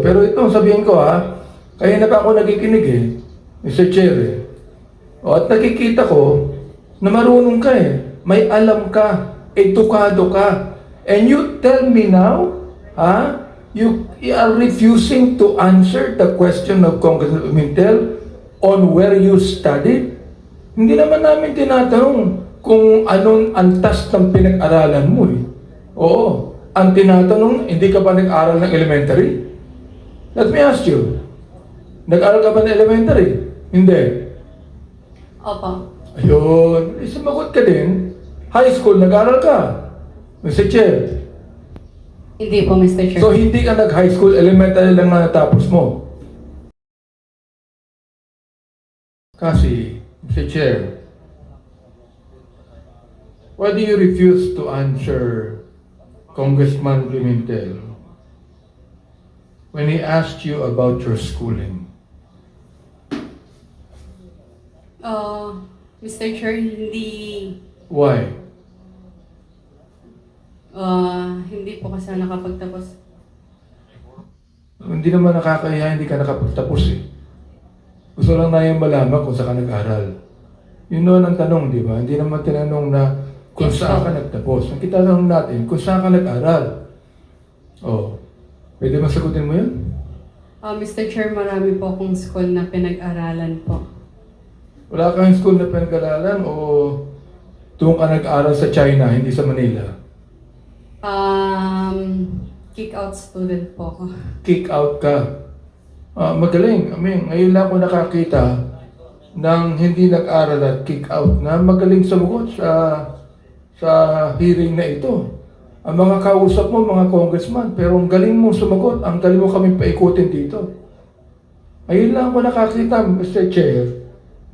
Pero ito, sabihin ko ha, kaya na ako nakikinig eh, Mr. Chair eh. O, at nakikita ko na marunong ka eh. May alam ka, edukado ka. And you tell me now, ha, you, you are refusing to answer the question of Congressman Mintel on where you studied? Hindi naman namin tinatanong kung anong antas ng pinag-aralan mo eh. Oo. Ang tinatanong, hindi ka ba nag-aral ng elementary? Let me ask you. Nag-aral ka ba ng elementary? Hindi. Opo. Ayun. Eh, sumagot ka din. High school, nag-aral ka. Mr. Chair. Hindi po, Mr. Chair. So, hindi ka nag-high school, elementary lang na natapos mo. Kasi, Mr. Chair, why do you refuse to answer Congressman Pimentel when he asked you about your schooling? Uh, Mr. Chair, hindi, Why? uh, hindi po kasi ako nakapagtapos. Hindi naman nakakahiya, hindi ka nakapagtapos eh. Gusto lang na yung malaman kung saan ka nag-aral. Yun noon ang tanong, di ba? Hindi naman tinanong na kung Yes, saan po. ka nagtapos. Ang kitanong natin, kung saan ka nag-aral. Oh, pwede ba sagutin mo yun? Uh, Mr. Chair, marami po akong school na pinag-aralan po. Wala kang school na pinag-aralan o doon ka nag-aral sa China, hindi sa Manila? Um, kick-out student po ako. Kick out ka. Ah, magaling. I mean, ngayon lang ako nakakita ng hindi nag-aral at kick out na magaling sumugot sa sa hearing na ito. Ang mga kausap mo, mga congressman, pero ang galing mo sumagot, ang galing mo kami paikutin dito. Ngayon lang ako nakakita, Mr. Chair,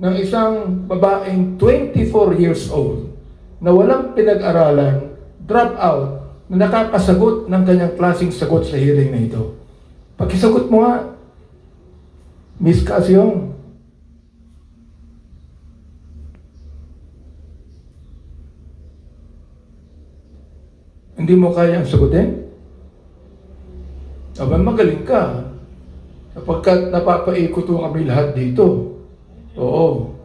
ng isang babaeng 24 years old na walang pinag-aralan, drop out, na nakakasagot ng kanyang klaseng sagot sa hearing na ito. Pakisagot mo nga, Miss Casyong. Hindi mo kaya ang sagutin? Aba, magaling ka. Sapagkat napapaikot mo kami lahat dito. Oo.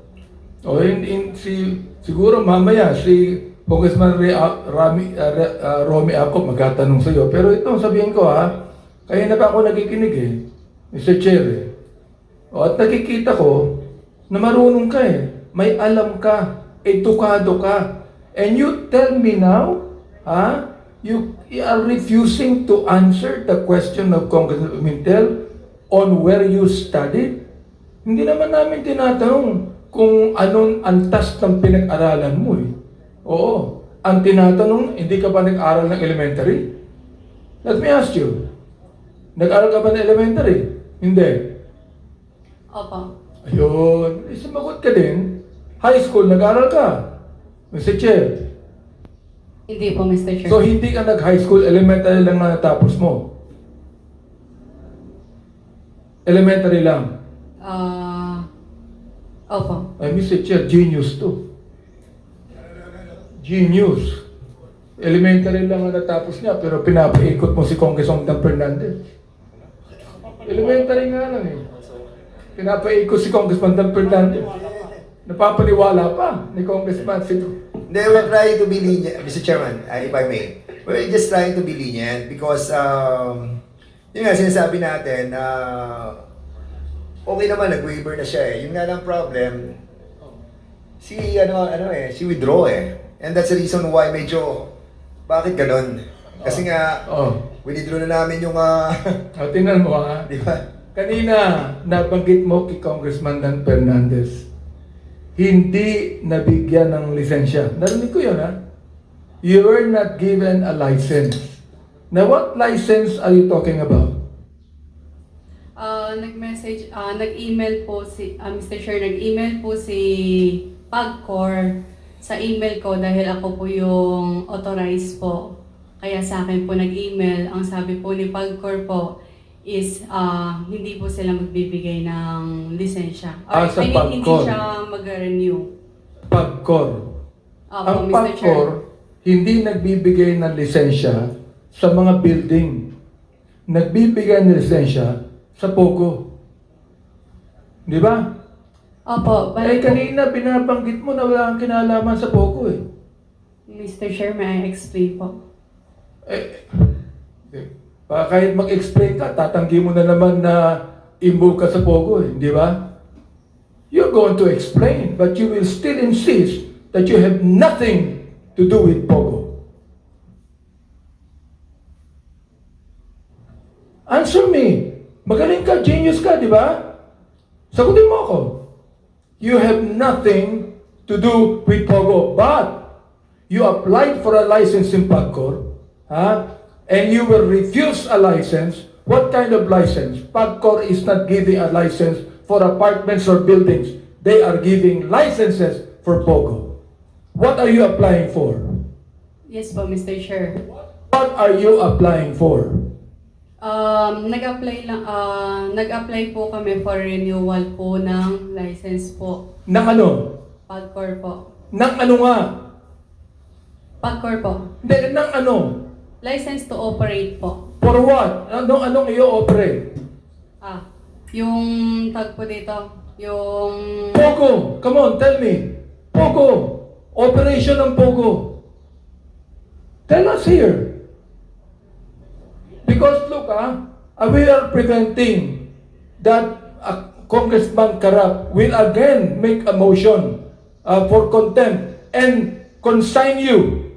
O, in, in, si, siguro mamaya si Congressman Re, Rami, uh, Re- uh, Romy ako magtatanong sa iyo. Pero ito, sabihin ko ha, kaya na pa ako nakikinig eh, Mr. Chair eh. O, at nakikita ko na marunong ka eh. May alam ka, edukado ka. And you tell me now, ha, you are refusing to answer the question of Congressman Mintel on where you studied? Hindi naman namin tinatanong kung anong antas ng pinag-aralan mo eh. Oo. Ang tinatanong, hindi ka ba nag-aral ng elementary? Let me ask you. Nag-aral ka ba ng elementary? Hindi. Opo. Ayun. Eh, sumagot ka din. High school, nag-aral ka. Mr. Chair. Hindi po, Mr. Chair. So, hindi ka nag-high school, elementary lang na natapos mo. Elementary lang. Uh, opo. Ay, Mr. Chair, genius to. Genius. Elementary lang ang natapos niya, pero pinapaikot mo si Congressman Dan Fernandez. Elementary nga lang eh. Pinapaikot si Congressman Dan Fernandez. Napapaniwala pa ni Congressman si They were trying to be lenient, Mr. Chairman, uh, if I may. We're just trying to be lenient because, um, yun nga, sinasabi natin, uh, okay naman, nag-waiver na siya eh. Yung nga lang problem, si, ano, ano eh, si withdraw eh. And that's the reason why medyo, bakit ganun? Kasi nga, Oh, withdraw na namin yung, uh, oh tingnan mo ha. di ba? Kanina, nabanggit mo kay Congressman Dan Fernandez, hindi nabigyan ng lisensya. Narinig ko yun, ha? You were not given a license. Now, what license are you talking about? Uh, nag-message, uh, nag-email po si, uh, Mr. Chair, nag-email po si Pagcor sa email ko dahil ako po yung authorized po. Kaya sa akin po nag-email, ang sabi po ni Pagcor po is uh, hindi po sila magbibigay ng lisensya. Ah, Or, sa I mean, hindi Pagcor. siya mag-renew. Pagcor. Opo, Ang Mr. Chair. Hindi nagbibigay ng lisensya sa mga building. nagbibigay ng lisensya sa Pogo. Di ba? Opo, Eh bali po, kanina binabanggit mo na wala kang kinalaman sa Pogo eh. Mr. Chair, may I explain po? Eh, eh, baka kahit mag-explain ka, tatanggi mo na naman na involved ka sa Pogo eh, di ba? You're going to explain, but you will still insist that you have nothing to do with Pogo. Answer me. Magaling ka, genius ka, di ba? Sagutin mo ako. You have nothing to do with Pogo, but you applied for a license in Pagcor, huh? And you will refuse a license. What kind of license? Pagcor is not giving a license for apartments or buildings. They are giving licenses for Pogo. What are you applying for? Yes po, Mr. Chair. What are you applying for? Um, nag-apply lang, ah, nag-apply po kami for renewal po ng license po. Nang ano? Pagcor po. Nang ano nga? Pagcor po. Hindi, nang ano? License to operate po. For what? Anong, anong i-operate? Ah, yung tag po dito, yung... Pogo! Come on, tell me. Pogo! Operation ng Pogo. Tell us here. Because look, ah, uh, we are preventing that uh, Congressman Karap will again make a motion uh, for contempt and consign you,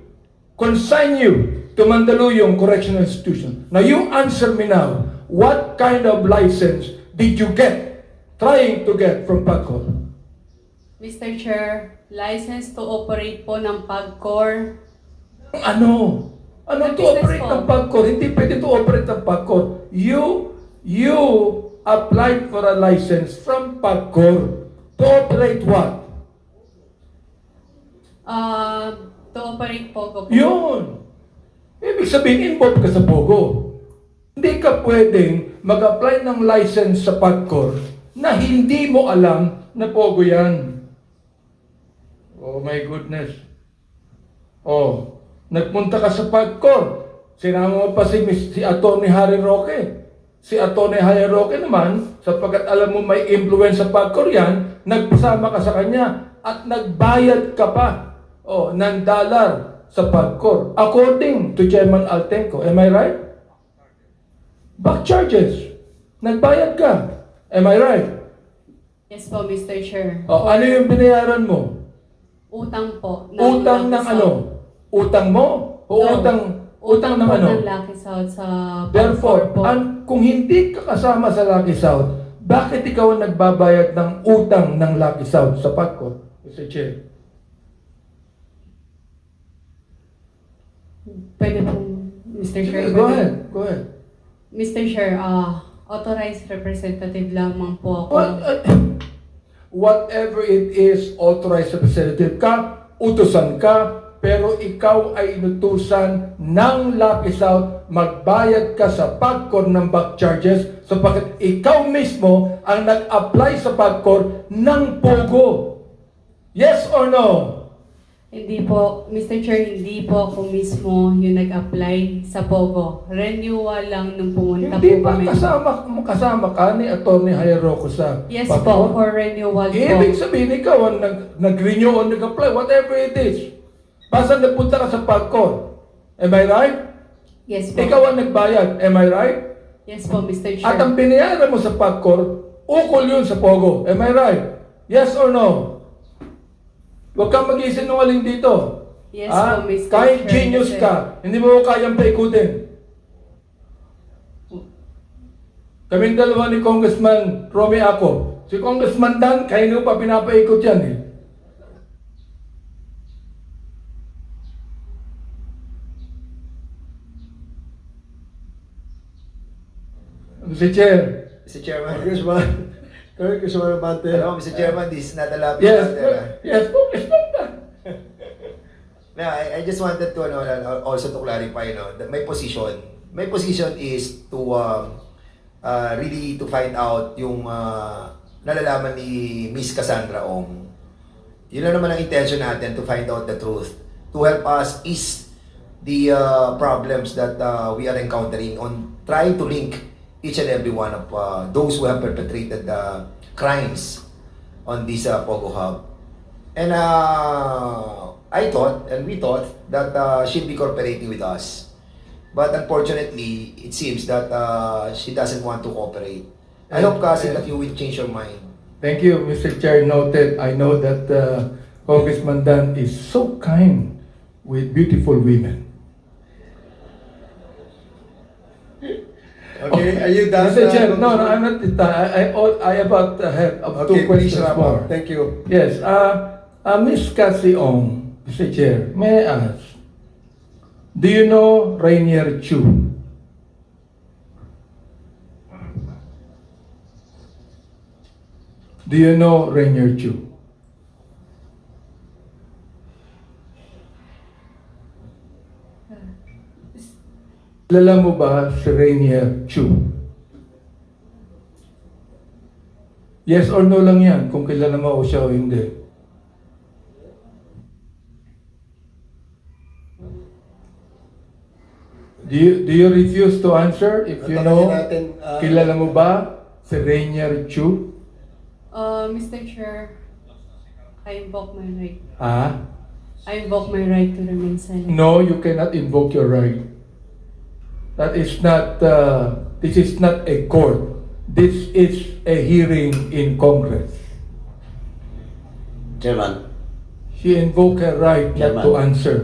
consign you to Mandaluyong Correctional Institution. Now you answer me now, what kind of license did you get, trying to get from PAGCOR? Mr. Chair, license to operate po ng Pagcor. Ano? Ano to operate po. ng PAGCOR? Hindi pwede to operate ng PAGCOR. You, you applied for a license from PAGCOR to operate what? Ah, to operate Pogo po. Yun. Ibig sabihin, involved ka sa Pogo. Hindi ka pwedeng mag-apply ng license sa PAGCOR na hindi mo alam na Pogo yan. Oh my goodness. Oh, nagpunta ka sa PAGCOR. Sinama mo pa si, si Atty. Harry Roque. Si Atty. Harry Roque naman, sapagkat alam mo may influence sa PAGCOR yan, nagpasama ka sa kanya at nagbayad ka pa oh, ng dollar sa PAGCOR. According to Chairman Altenco. Am I right? Back charges. Nagbayad ka. Am I right? Yes po, Mr. Chair. Oh, ano yung binayaran mo? Utang po. Utang ng Lucky ano? South. Utang mo? O No. utang utang ng po ano? ng Lucky South sa Therefore, po. an, kung hindi ka kasama sa Lucky South, bakit ikaw ang nagbabayad ng utang ng Lucky South sa Pagcor? Mr. Chair. Pwede po, Mr. Chair. Go pwede- ahead. Go ahead. Mr. Chair, ah, authorized representative lamang po ako. What, uh, whatever it is, authorized representative ka, utusan ka, pero ikaw ay inutusan ng Lucky South, magbayad ka sa PAGCOR ng back charges sapagkat ikaw mismo ang nag-apply sa PAGCOR ng POGO. Yes or no? Hindi po, Mr. Chair, hindi po ako mismo yung nag-apply sa POGO. Renewal lang nung pumunta Hindi po ba kami. kasama, kasama ka ni Atty. Hayaroko sa Yes po, for renewal po. Ibig sabihin ikaw ang nag, nag-renew o nag-apply, whatever it is. Basta napunta ka sa PAGCOR. Am I right? Yes po. Ikaw ang nagbayad. Am I right? Yes po, Mr. Chair. At ang binayaran mo sa PAGCOR, ukol yun sa POGO. Am I right? Yes or no? Huwag kang mag-isinungaling dito. Yes Ah, po, Mr. Kahit Chair. genius ka, hindi mo kayang paikutin. Kaming dalawa ni Congressman Romy ako. Si Congressman Dan, kaya nyo pa pinapaikot yan eh. Mr. Chair. Mr. Chairman. Congressman, Congressman Abante. Hello, Mr. Chairman, this is not a lapid Yes, matter, ah. yes, Congressman Dan. No, I, I just wanted to ano, also to clarify no, that my position, my position is to um, uh, really to find out yung uh, nalalaman ni Miss Cassandra Ong. Yun na naman ang intention natin to find out the truth. To help us is the uh, problems that uh, we are encountering on trying to link each and every one of uh, those who have perpetrated uh, crimes on this uh, Pogo Hub. And uh, I thought, and we thought, that uh, she'd be cooperating with us. But unfortunately, it seems that uh, she doesn't want to cooperate. I hope, kasi, that you will change your mind. Thank you, Mr. Chair. Noted. I know that uh, Congressman Dan is so kind with beautiful women. Okay, are you done? Mr. uh, Chair, no, no, Congressman? I'm not done. I, I, I about uh, have uh, two Okay, questions more. Thank you. Yes, uh, uh, Ms. Cassie Ong, Mr. Chair, may I ask, do you know Rainier Chu? Do you know Rainier Chu? Kilala mo ba si Rainier Chu? Yes or no lang yan, kung kilala mo siya o hindi. Do you, do you refuse to answer if you know? natin, ah, kilala mo ba si Rainier Chu? Uh, Mr. Chair, I invoke my right. Ah? I invoke my right to remain silent. No, you cannot invoke your right. That is not, uh, this is not a court. This is a hearing in Congress. Chairman, She invoked her right not Chairman. to answer.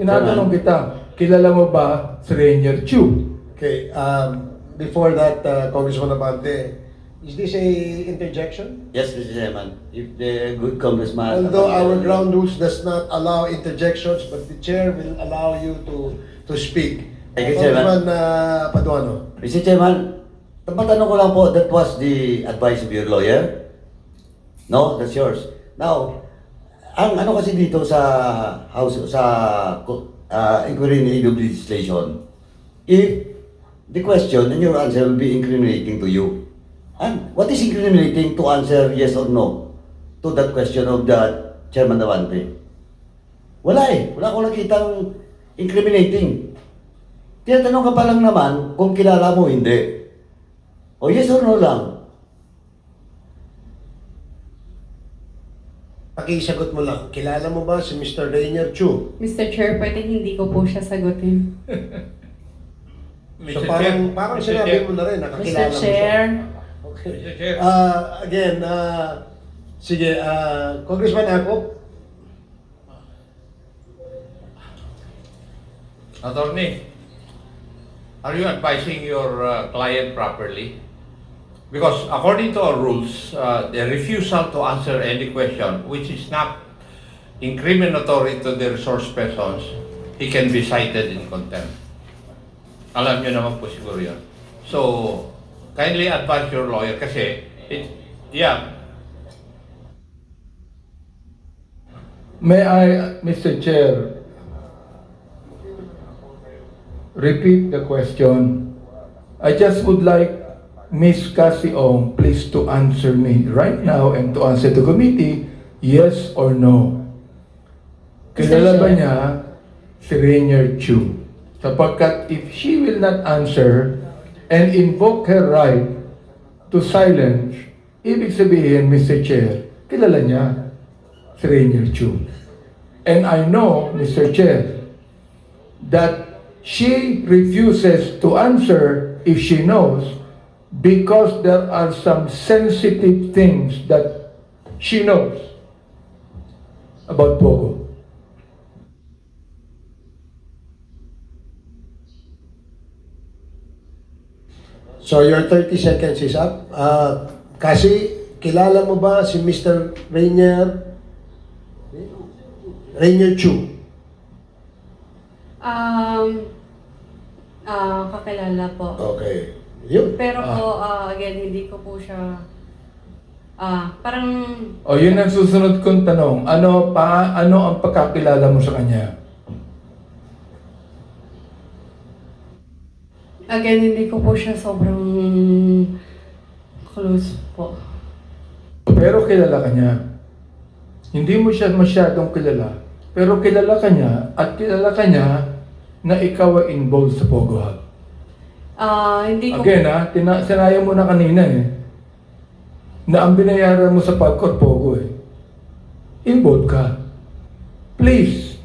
Tinatanong kita, kilala mo ba si Rainier Chu? Okay, um, before that, uh, Congressman Abante, is this a interjection? yes, Mr. Chairman, if the good congressman... Although our ground rules does not allow interjections, but the chair will allow you to to speak. Thank you, Chairman. Congressman uh, Paduano. Mr. Chairman, tapatanong ko lang po, that was the advice of your lawyer? No, that's yours. Now, ang ano kasi dito sa House, sa uh, inquiry in legal legislation, if the question and your answer will be incriminating to you, and what is incriminating to answer yes or no to that question of the Chairman Davante? Wala eh. Wala akong nakitang incriminating. Tinatanong ka pa lang naman kung kilala mo hindi. O yes or no lang. Pakisagot mo lang, kilala mo ba si Mr. Rainier Chu? Mr. Chair, pwede hindi ko po siya sagutin. So parang, parang sinabi mo na rin, nakakilala Mr. mo Chair, siya. Okay. Uh, again, uh, sige, uh, Congressman Akop, Attorney, are you advising your uh, client properly? Because according to our rules, uh, the refusal to answer any question which is not incriminatory to the resource persons, he can be cited in contempt. Alam niyo naman po siguro yun. So, kindly advise your lawyer kasi, it, yeah, May I, Mr. Chair, repeat the question? I just would like Ms. Cassie Ong please to answer me right now and to answer the committee, yes or no. Kilala ba niya si Rainier Chu? Sapagkat if she will not answer and invoke her right to silence, ibig sabihin, Mr. Chair, kilala niya si Rainier Chu. And I know, Mr. Chair, that she refuses to answer if she knows because there are some sensitive things that she knows about Pogo. so your 30 seconds is up. Uh, kasi, kilala mo ba si Mr. Rainier, Rainier Chu? Um, ah, kakilala po. Okay. Yun. Pero po, ah, again, hindi ko po siya, ah, parang, O yun ang susunod kong tanong. Ano pa ano ang pagkakilala mo sa kanya? again, hindi ko po siya sobrang close po. Pero kilala ka niya. Hindi mo siya masyadong kilala. Pero kilala ka niya at kilala ka niya na ikaw ay involved sa Pogo Hub? Ah, hindi ko Again ha, tina- sinaya mo na kanina eh. Na ang binayaran mo sa pagkor Pogo eh. Involved ka. Please.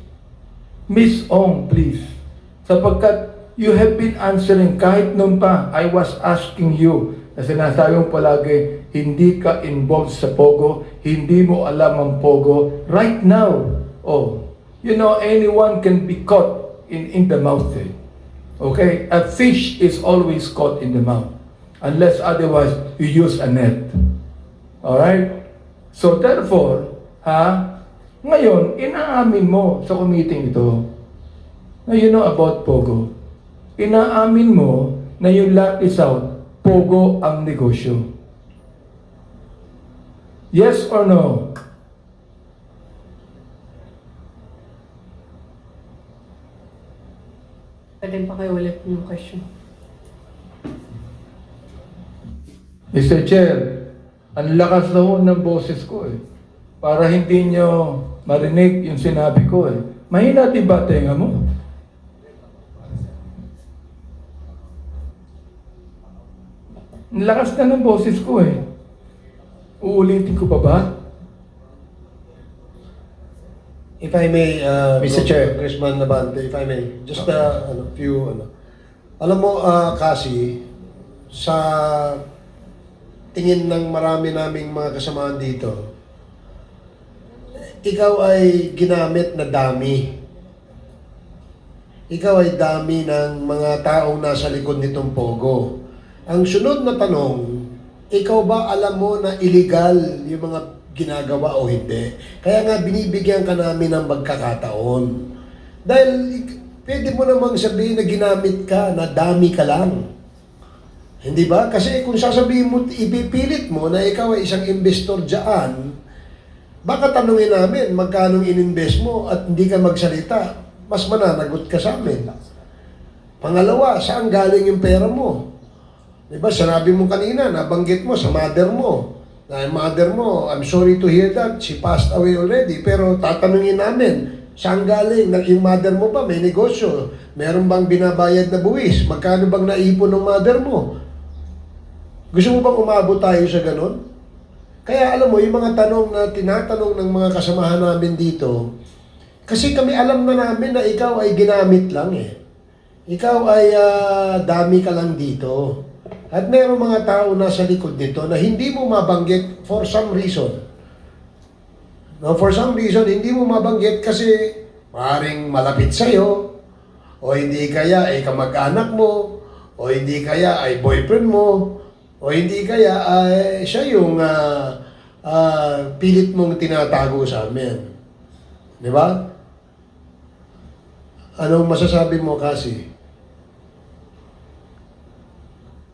Miss Ong, please. Sapagkat you have been answering kahit noon pa, I was asking you na sinasabi mo palagi, hindi ka involved sa Pogo, hindi mo alam ang Pogo. Right now, oh, you know, anyone can be caught in, in the mouth eh. Okay? A fish is always caught in the mouth. Unless otherwise, you use a net. Alright? So therefore, ha, ngayon, inaamin mo sa committee ito na you know about Pogo. Inaamin mo na yung Lucky South, Pogo ang negosyo. Yes or no? Pwede pa kayo ulit yung question. Mr. Chair, ang lakas na ho ng boses ko eh. Para hindi nyo marinig yung sinabi ko eh. Mahina di ba tenga mo? Ang lakas na ng boses ko eh. Uulitin ko pa ba? If I may, uh, Mr. Chair. Congressman Nabante, if I may, just a ano, few, ano. Alam mo, uh, kasi, sa tingin ng marami naming mga kasamahan dito, ikaw ay ginamit na dami. Ikaw ay dami ng mga taong nasa likod nitong pogo. Ang sunod na tanong, ikaw ba alam mo na illegal yung mga ginagawa o hindi? Kaya nga binibigyan ka namin ng magkakataon. Dahil pwede mo namang sabihin na ginamit ka, na dami ka lang. Hindi ba? Kasi kung sasabihin mo, ipipilit mo na ikaw ay isang investor dyan, baka tanungin namin magkano ininvest mo at hindi ka magsalita. Mas mananagot ka sa amin. Pangalawa, saan galing yung pera mo? Di ba, sinabi mo kanina, nabanggit mo sa mother mo. Na mother mo, I'm sorry to hear that, she passed away already. Pero tatanungin namin, saan galing? Na- Yung mother mo ba, may negosyo? Meron bang binabayad na buwis? Magkano bang naipon ng mother mo? Gusto mo bang umabot tayo sa ganun? Kaya alam mo, yung mga tanong na tinatanong ng mga kasamahan namin dito, kasi kami alam na namin na ikaw ay ginamit lang eh. Ikaw ay ah, dami ka lang dito. At merong mga tao nasa likod nito na hindi mo mabanggit for some reason. No, for some reason, hindi mo mabanggit kasi maaaring malapit sa'yo, o hindi kaya ay kamag-anak mo, o hindi kaya ay boyfriend mo, o hindi kaya ay siya yung ah, ah, pilit mong tinatago sa amin. Di ba? Anong masasabi mo kasi?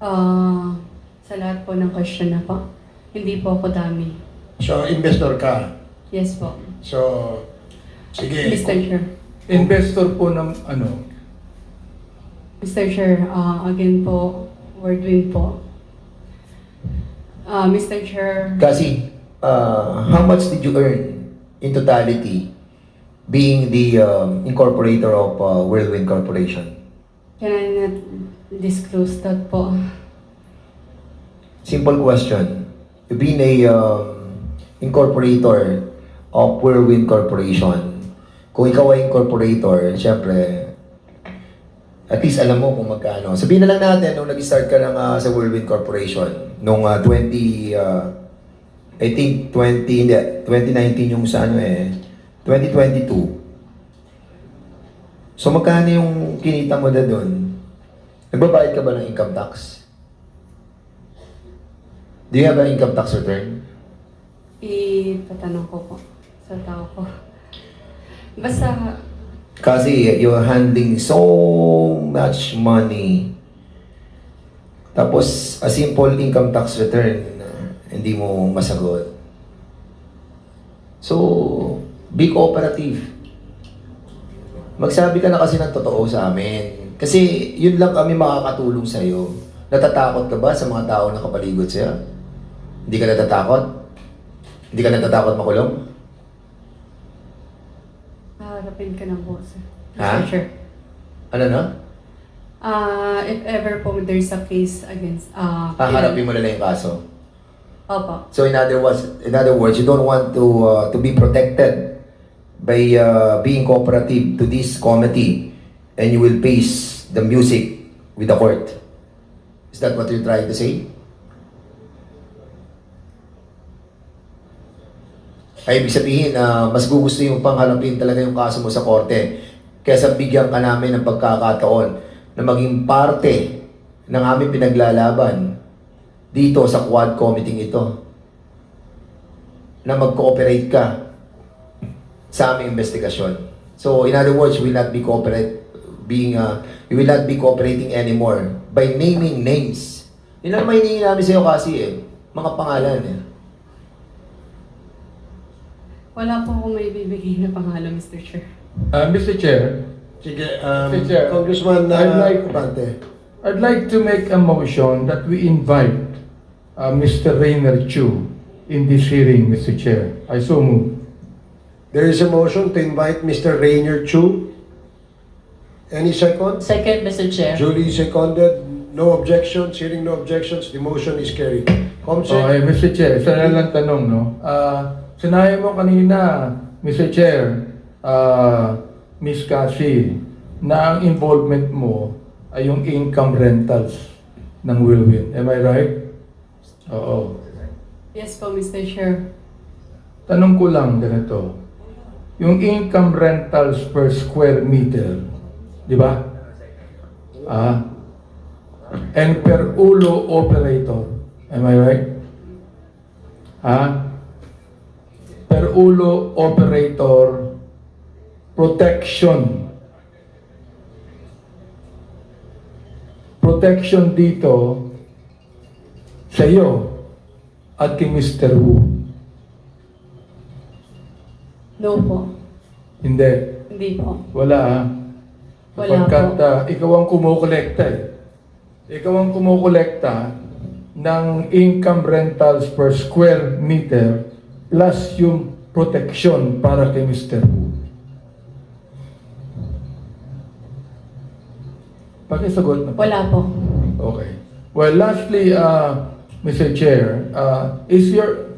Ah, sa lahat po ng question na po, hindi po ako dami. So, investor ka. Yes po. So, sige. Mr. Chair. Investor po ng ano? Mr. Chair, ah, again po, Wordwin po. Ah, Mr. Chair, Kasi, uh, how much did you earn in totality being the um, incorporator of uh, Whirlwind Corporation? Can I not disclose that po? Simple question. You being a um, incorporator of Whirlwind Corporation, kung ikaw ay incorporator, syempre, at least alam mo kung magkano. Sabihin na lang natin, nung nag-start ka ng, ah, sa Whirlwind Corporation, nung ah, 20, ah, I think 20, hindi, 2019 yung sa ano eh, 2022. So magkano yung kinita mo na doon? Nagbabayad ka ba ng income tax? Do you have an income tax return? Itatanong ko po sa tao ko. Basta, Kasi you're handling so much money. Tapos, a simple income tax return, uh, hindi mo masagot. So, be cooperative. Magsabi ka na kasi ng totoo sa amin. Kasi yun lang kami makakatulong sa'yo. Natatakot ka ba sa mga tao na kapaligod sa'yo? Hindi ka natatakot? Hindi ka natatakot makulong? haharapin ka ng boss. Ha? Chair. Ano na? Ah, if ever po there's a case against... ah Haharapin mo na lang yung kaso. Opo. So in other words, in other words, you don't want to uh, to be protected by uh, being cooperative to this committee and you will face the music with the court. Is that what you're trying to say? Ay, ibig sabihin, na mas gugusto yung panghalapin talaga yung kaso mo sa korte kaysa bigyan ka namin ng pagkakataon na maging parte ng aming pinaglalaban dito sa quad committee ito na mag-cooperate ka sa aming investigasyon. So, in other words, we will not be cooperate being uh, we will not be cooperating anymore by naming names. Yun ang may hinihingi namin sa'yo kasi eh. Mga pangalan eh. Wala po akong may bibigay na pangalan, Mr. Chair. Uh, Mr. Chair, Sige, um, Mr. Chair, Congressman uh, I'd like- Abante. I'd like to make a motion that we invite uh, Mr. Rainer Chu in this hearing, Mr. Chair. I so move. There is a motion to invite Mr. Rainier Chu. Any second? Second, Mr. Chair. Julie seconded. No objections. Hearing no objections, the motion is carried. Comsec, Okay, Mr. Chair, isa na lang tanong, no? Ah, sinabi mo kanina, Mr. Chair, ah, Miss Cassie, na ang involvement mo ay yung income rentals ng Wilwin. Am I right? Oo. Yes po, Mr. Chair. Tanong ko lang ganito. Yung income rentals per square meter, di ba? Ah. And per ulo operator. Am I right? Ha? Per ulo operator protection. Protection dito sa iyo at kay Mr. Wu. No po. Hindi. Hindi po. Wala ah. Wala Sapagkat po. ah, ikaw ang kumukolekta eh. Ikaw ang kumukolekta ng income rentals per square meter plus yung protection para kay Mr. Wu. Pakisagot na. po. Wala po. Okay. Well, lastly, uh, Mr. Chair, uh, is your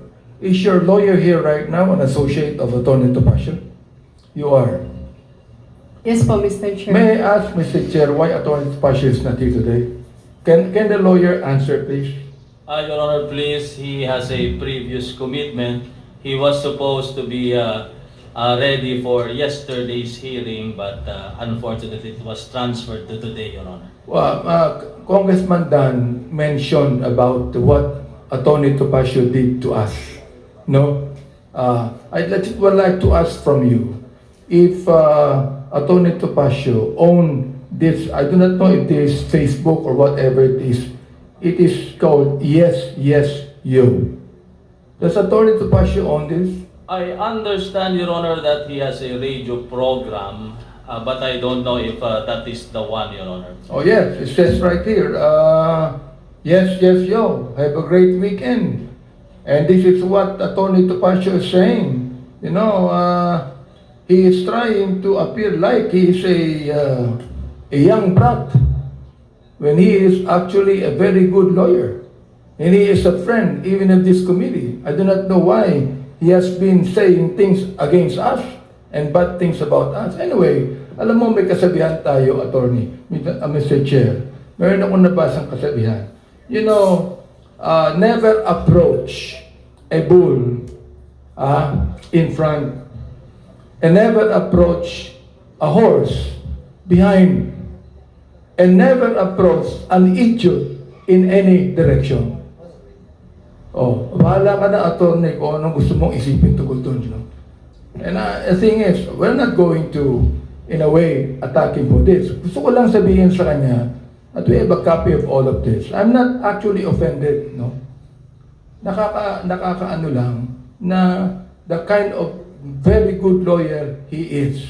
is your lawyer here right now an associate of Attorney Topacio? You are. Yes po, Mr. Chair. May I ask, Mr. Chair, why Attorney Topacio is not here today? Can can the lawyer answer, please? Uh, Your Honor, please, he has a previous commitment. He was supposed to be uh, uh, ready for yesterday's hearing, but uh, unfortunately, it was transferred to today, Your Honor. Well, uh, Congressman Dan mentioned about what Attorney Topacio did to us. No, uh, I'd like, would like to ask from you if uh, Attorney Topacio owned this. I do not know if this Facebook or whatever it is. It is called Yes Yes You. Does Attorney Topacio own this? I understand, Your Honor, that he has a radio program, uh, but I don't know if uh, that is the one, Your Honor. Oh yes, it says right here. Uh, yes, yes, yo. Have a great weekend. And this is what Attorney Topacio is saying. You know, uh, he is trying to appear like he is a uh, a young brat when he is actually a very good lawyer. And he is a friend even of this committee. I do not know why he has been saying things against us and bad things about us. Anyway, alam mo may kasabihan tayo, attorney, uh, Mr. Chair. Meron akong nabasang kasabihan. You know, uh, never approach a bull uh, in front and never approach a horse behind and never approach an idiot in any direction. Oh, bahala ka na attorney kung anong gusto mong isipin tungkol doon, know. And uh, the thing is, we're not going to, in a way, attack him for this. Gusto ko lang sabihin sa kanya that we have a copy of all of this. I'm not actually offended, no? Nakaka, nakakaano lang na the kind of very good lawyer he is.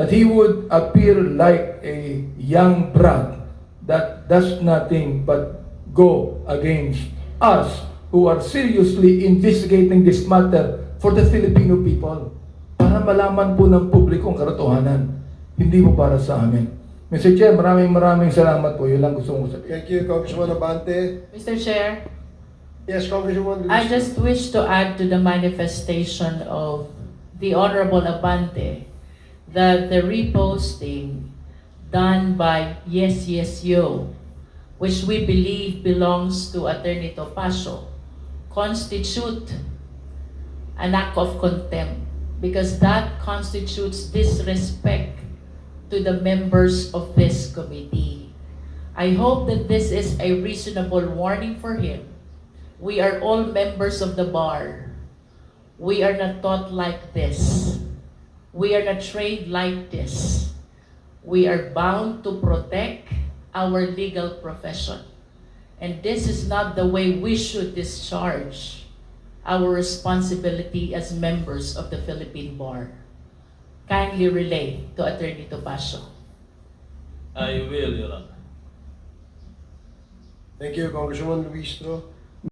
That he would appear like a young brat that does nothing but go against us who are seriously investigating this matter for the Filipino people. Para malaman po ng publiko ang katotohanan. Hindi mo para sa amin. Mr. Chair, maraming maraming salamat po. Yun lang gusto kong sabihin. Thank you, Congressman Abante. Mr. Chair, Yes, Congresswoman I just wish to add to the manifestation of the Honorable Abante that the reposting done by Yes Yes Yo, which we believe belongs to Attorney Topacio, constitute an act of contempt because that constitutes disrespect to the members of this committee. I hope that this is a reasonable warning for him we are all members of the bar. We are not taught like this. We are not trained like this. We are bound to protect our legal profession. And this is not the way we should discharge our responsibility as members of the Philippine Bar. Kindly relay to Attorney Topacio. I will, Your Honor. Thank you, Congresswoman Luis. No?